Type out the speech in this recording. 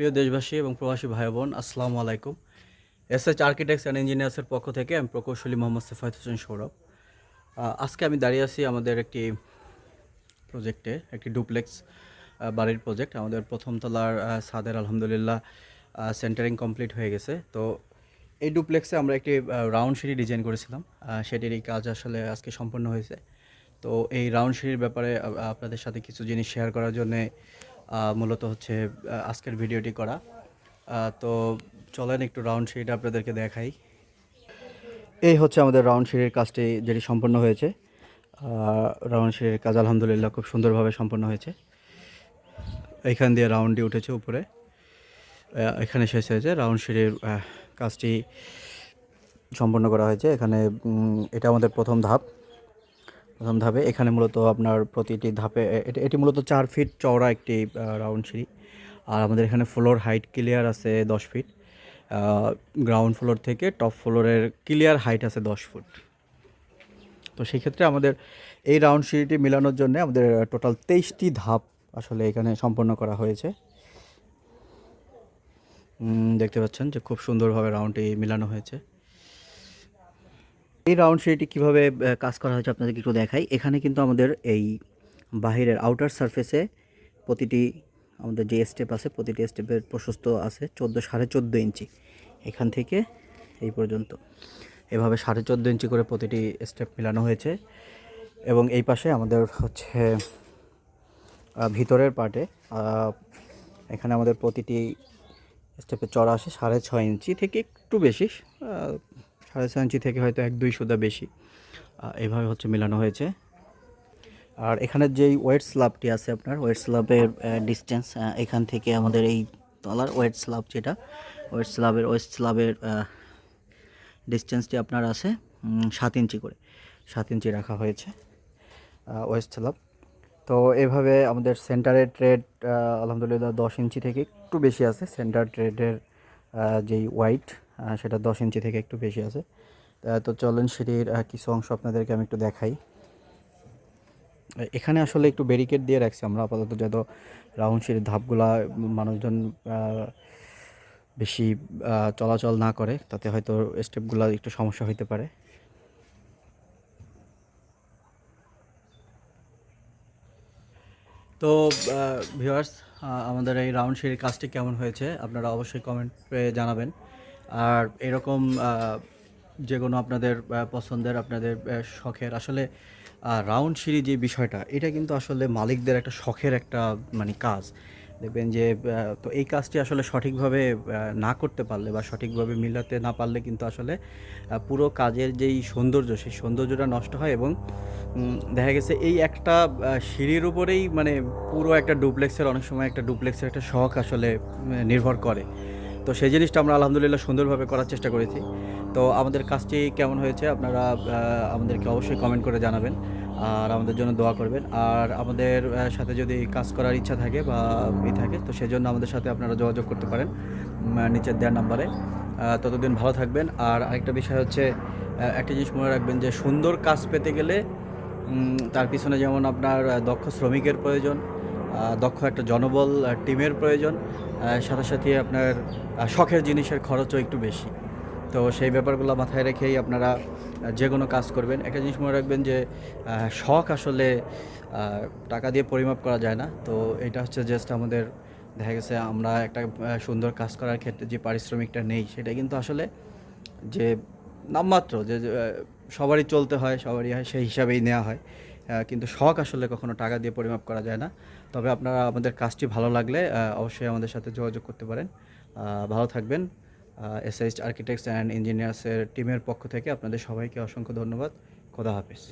প্রিয় দেশবাসী এবং প্রবাসী ভাই বোন আসসালামু আলাইকুম। এস এইচ আর্কিটেক্টস অ্যান্ড ইঞ্জিনিয়ার্সের পক্ষ থেকে আমি প্রকৌশলী মোহাম্মদ সেফায়ত হোসেন সৌরভ। আজকে আমি দাঁড়িয়ে আছি আমাদের একটি প্রজেক্টে, একটি ডুপ্লেক্স বাড়ির প্রজেক্ট। আমাদের প্রথম তলার ছাদের আলহামদুলিল্লাহ সেন্টারিং কমপ্লিট হয়ে গেছে। তো এই ডুপ্লেক্সে আমরা একটি রাউন্ড সিঁড়ি ডিজাইন করেছিলাম। সেটিরই কাজ আসলে আজকে সম্পন্ন হয়েছে। তো এই রাউন্ড সিঁড়ির ব্যাপারে আপনাদের সাথে কিছু জিনিস শেয়ার করার জন্যে মূলত হচ্ছে আজকের ভিডিওটি করা। তো চলেন একটু রাউন্ড সিঁড়িটা আপনাদেরকে দেখাই। এই হচ্ছে আমাদের রাউন্ড সিঁড়ির কাজটি যেটি সম্পন্ন হয়েছে। রাউন্ড সিঁড়ির কাজ আলহামদুলিল্লাহ খুব সুন্দরভাবে সম্পন্ন হয়েছে। এইখান দিয়ে রাউন্ডটি উঠেছে উপরে। এখানে শেষ হয়েছে। রাউন্ড আহ, কাজটি সম্পন্ন করা হয়েছে। এখানে এটা আমাদের প্রথম ধাপ। প্রথম ধাপে। এখানে মূলত আপনার প্রতিটি ধাপে এটি- মূলত চার ফিট চওড়া একটি রাউন্ড সিঁড়ি। আর আমাদের এখানে ফ্লোর হাইট ক্লিয়ার আছে দশ ফিট। গ্রাউন্ড ফ্লোর থেকে টপ ফ্লোরের ক্লিয়ার হাইট আছে দশ ফুট। তো সেই ক্ষেত্রে আমাদের এই রাউন্ড সিঁড়িটি মেলানোর জন্য আমাদের টোটাল তেইশটি ধাপ আসলে এখানে সম্পন্ন করা হয়েছে। দেখতে পাচ্ছেন যে খুব সুন্দরভাবে রাউন্ডটি মেলানো হয়েছে। এই রাউন্ড সিঁড়িটি কীভাবে কাজ করা হয়েছে আপনাদেরকে একটু দেখাই। এখানে কিন্তু আমাদের এই বাহিরের আউটার সারফেসে প্রতিটি আমাদের যে স্টেপ আছে, প্রতিটি স্টেপের প্রশস্ত আছে চোদ্দ, সাড়ে চোদ্দ ইঞ্চি। এখান থেকে এই পর্যন্ত। এভাবে সাড়ে চোদ্দ ইঞ্চি করে প্রতিটি স্টেপ মেলানো হয়েছে। এবং এই পাশে আমাদের হচ্ছে ভিতরের পার্টে এখানে আমাদের প্রতিটি স্টেপে চড়া আসে সাড়ে ছয় ইঞ্চি থেকে একটু বেশি সাড়ে ছয় ইঞ্চি থেকে হয়তো এক দুই সুদা বেশি। এভাবে হচ্ছে মেলানো হয়েছে। আর এখানে যেই ওয়েট স্ল্যাবটি আছে আপনার, ওয়েট স্ল্যাবের ডিস্টেন্স এখান থেকে আমাদের এই তলার ওয়েট স্ল্যাব যেটা, ওয়েট স্ল্যাবের ওয়েস্ট স্ল্যাবের ডিস্টেন্সটি আপনার আছে সাত ইঞ্চি করে, সাত ইঞ্চি রাখা হয়েছে ওয়েস্ট স্ল্যাব তো এভাবে আমাদের সেন্টারের ট্রেড আলহামদুলিল্লাহ দশ ইঞ্চি থেকে একটু বেশি আছে সেন্টার ট্রেডের যেই হোয়াইট সেটা দশ ইঞ্চি থেকে একটু বেশি আছে। তো চলেন সেটির কিছু অংশ আপনাদেরকে আমি একটু দেখাই। এখানে আসলে একটু ব্যারিকেড দিয়ে রাখছি আমরা আপাতত যত রাউন্ড সিঁড়ির ধাপগুলা মানুষজন বেশি চলাচল না করে, তাতে হয়তো স্টেপগুলো একটু সমস্যা হতে পারে। তো ভিউয়ার্স আমাদের এই রাউন্ড সিঁড়ির কাজটি কেমন হয়েছে আপনারা অবশ্যই কমেন্টে জানাবেন। আর এরকম যে কোনো আপনাদের পছন্দের, আপনাদের শখের, আসলে রাউন্ড সিঁড়ি যে বিষয়টা, এটা কিন্তু আসলে মালিকদের একটা শখের একটা মানে কাজ। দেখবেন যে তো এই কাজটি আসলে সঠিকভাবে না করতে পারলে বা সঠিকভাবে মিলাতে না পারলে কিন্তু আসলে পুরো কাজের যেই সৌন্দর্য, সেই সৌন্দর্যটা নষ্ট হয় এবং দেখা গেছে এই একটা সিঁড়ির উপরেই মানে পুরো একটা ডুপ্লেক্সের, অনেক সময় একটা ডুপ্লেক্সের একটা শখ আসলে নির্ভর করে। তো সেই জিনিসটা আমরা আলহামদুলিল্লাহ সুন্দরভাবে করার চেষ্টা করেছি। তো আমাদের কাজটি কেমন হয়েছে আপনারা আমাদেরকে অবশ্যই কমেন্ট করে জানাবেন, আর আমাদের জন্য দোয়া করবেন। আর আমাদের সাথে যদি কাজ করার ইচ্ছা থাকে বা ই থাকে, তো সেজন্য আমাদের সাথে আপনারা যোগাযোগ করতে পারেন নিচের দেওয়ার নাম্বারে। ততদিন ভালো থাকবেন। আর আরেকটা বিষয় হচ্ছে একটা জিনিস মনে রাখবেন যে সুন্দর কাজ পেতে গেলে তার পিছনে যেমন আপনার দক্ষ শ্রমিকের প্রয়োজন দক্ষ একটা জনবল টিমের প্রয়োজন সাথে সাথে আপনার শখের জিনিসের খরচও একটু বেশি। তো সেই ব্যাপারগুলো মাথায় রেখেই আপনারা যে কোনো কাজ করবেন। একটা জিনিস মনে রাখবেন যে শখ আসলে টাকা দিয়ে পরিমাপ করা যায় না। তো এটা হচ্ছে জাস্ট আমাদের, দেখা গেছে আমরা একটা সুন্দর কাজ করার ক্ষেত্রে যে পারিশ্রমিকটা নেই, সেটা কিন্তু আসলে যে, নামমাত্র যে সবারই চলতে হয়, সবারই হয়, সেই হিসাবেই নেওয়া হয়। কিন্তু শখ আসলে কখনো টাকা দিয়ে পরিমাপ করা যায় না। তবে আপনারা আমাদের কাজটি ভালো লাগলে অবশ্যই আমাদের সাথে যোগাযোগ করতে পারেন। ভালো থাকবেন। এসএইচ আর্কিটেক্টস অ্যান্ড ইঞ্জিনিয়ার্সের টিমের পক্ষ থেকে আপনাদের সবাইকে অসংখ্য ধন্যবাদ। খোদা হাফিজ।